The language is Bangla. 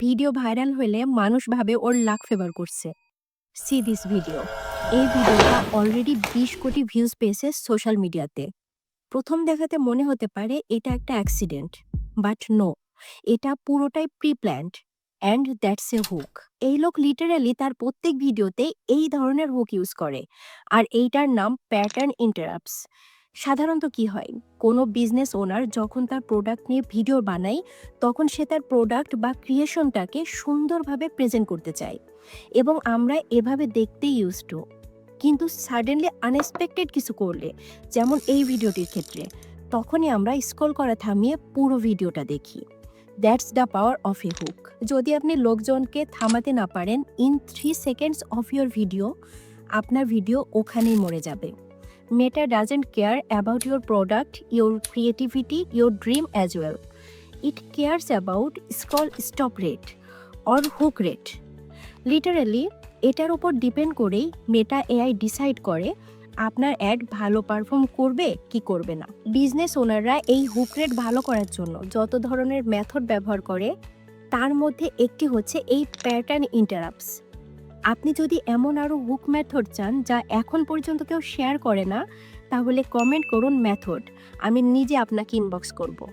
ভিডিও ভাইরাল হলে মানুষ ভাবে ওর লাক ফেভার করছে। See this video. এই ভিডিওটা অলরেডি বিশ কোটি ভিউজ পেয়েছে সোশ্যাল মিডিয়াতে প্রথম দেখাতে মনে হতে পারে এটা একটা অ্যাক্সিডেন্ট বাট নো এটা পুরোটাই pre planned and that's a hook এই লোক লিটারালি তার প্রত্যেক ভিডিওতে এই ধরনের হুক ইউজ করে, আর এইটার নাম প্যাটার্ন ইন্টারাপ্টস সাধারণত কি হয়, কোনো বিজনেস ওনার যখন তার প্রোডাক্ট নিয়ে ভিডিও বানায়, তখন সে তার প্রোডাক্ট বা ক্রিয়েশনটাকে সুন্দরভাবে প্রেজেন্ট করতে চায় এবং আমরা এভাবে দেখতেই ইউজ টু কিন্তু সাডেনলি আনএক্সপেক্টেড কিছু করলে, যেমন এই ভিডিওটির ক্ষেত্রে, তখনই আমরা স্ক্রল করা থামিয়ে পুরো ভিডিওটা দেখি। That's the power of a hook যদি আপনি লোকজনকে থামাতে না পারেন in three seconds of your video আপনার ভিডিও ওখানেই মরে যাবে। Meta doesn't care about your product your creativity your dream as well it cares about scroll stop rate or hook rate literally এটার উপর ডিপেন্ড করেই মেটা এআই ডিসাইড করে আপনার অ্যাড ভালো পারফর্ম করবে কি করবে না। বিজনেস ওনাররা এই হুক রেট ভালো করার জন্য যত ধরনের মেথড ব্যবহার করে, তার মধ্যে একটি হচ্ছে এই প্যাটার্ন ইন্টারাপস আপনি যদি এমন আরও হুক মেথড চান যা এখন পর্যন্ত কেউ শেয়ার করে না, তাহলে কমেন্ট করুন মেথড আমি নিজে আপনাকে ইনবক্স করব।